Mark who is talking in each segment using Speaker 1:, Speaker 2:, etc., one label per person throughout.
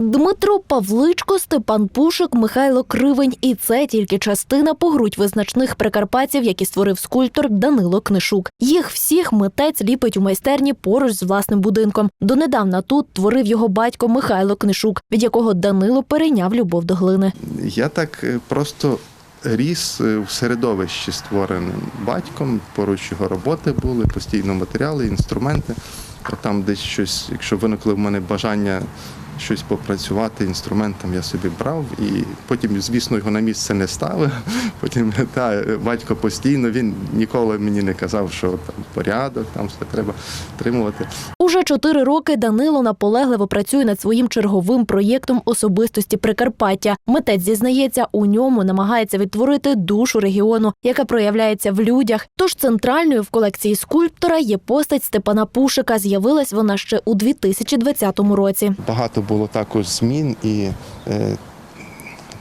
Speaker 1: Дмитро Павличко, Степан Пушик, Михайло Кривень. І це тільки частина погрудь визначних прикарпатців, які створив скульптор Данило Книшук. Їх всіх митець ліпить у майстерні поруч з власним будинком. Донедавна тут творив його батько Михайло Книшук, від якого Данило перейняв любов до глини.
Speaker 2: Я так е, просто ріс е, в середовищі, створеним батьком. Поруч його роботи були, постійно матеріали, інструменти. Там десь щось, якщо виникло в мене бажання щось попрацювати інструментом, я собі брав і потім, звісно, його на місце не ставив. Потім та, батько постійно він ніколи мені не казав, що там порядок, там все треба тримувати.
Speaker 1: Уже чотири роки Данило наполегливо працює над своїм черговим проєктом особистості Прикарпаття. Митець зізнається, у ньому намагається відтворити душу регіону, яка проявляється в людях. Тож центральною в колекції скульптора є постать Степана Пушика. З'явилась вона ще у 2020 році.
Speaker 2: Багато було також змін і е,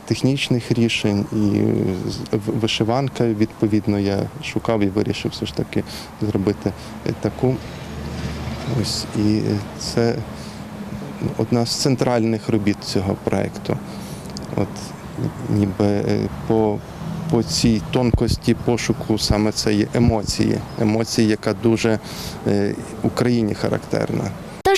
Speaker 2: технічних рішень, і е, вишиванка, відповідно, я шукав і вирішив все ж таки зробити е, таку. Ось і це одна з центральних робіт цього проєкту. От ніби е, по, по цій тонкості пошуку саме це є емоції. Емоції, яка дуже е, Україні характерна.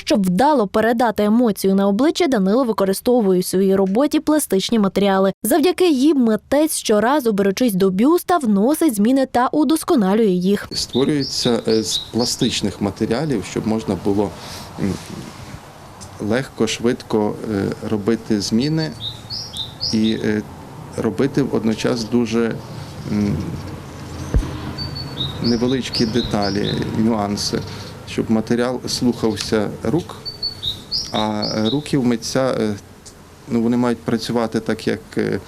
Speaker 1: Щоб вдало передати емоцію на обличчя, Данило використовує у своїй роботі пластичні матеріали. Завдяки їм митець щоразу, беручись до бюста, вносить зміни та удосконалює їх.
Speaker 2: створюється е, з пластичних матеріалів, щоб можна було легко, швидко е, робити зміни і е, робити водночас дуже невеличкі деталі, нюанси, щоб матеріал слухався рук, а руки в митця е, ну, вони мають працювати так, як, е,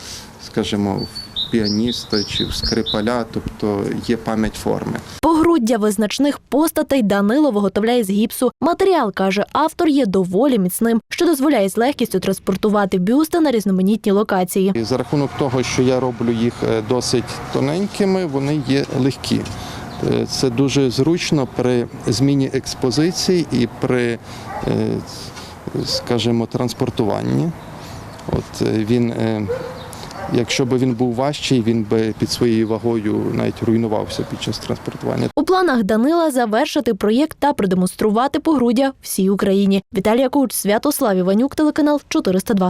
Speaker 2: скажімо, в піаніста чи в скрипаля, тобто є пам'ять форми.
Speaker 1: Погруддя визначних постатей Данило виготовляє з гіпсу. Матеріал, каже автор, є доволі міцним, що дозволяє з легкістю транспортувати бюсти на різноманітні локації.
Speaker 2: І за рахунок того, що я роблю їх е, досить тоненькими, вони є легкі. Е, Це дуже зручно при зміні експозиції і при, е, скажімо, транспортуванні. От е, він, якщо б він був важчий, він би під своєю вагою навіть руйнувався під час транспортування.
Speaker 1: У планах Данила завершити проєкт та продемонструвати погруддя всій Україні. Віталія Куч, Святослав Іванюк, телеканал 402.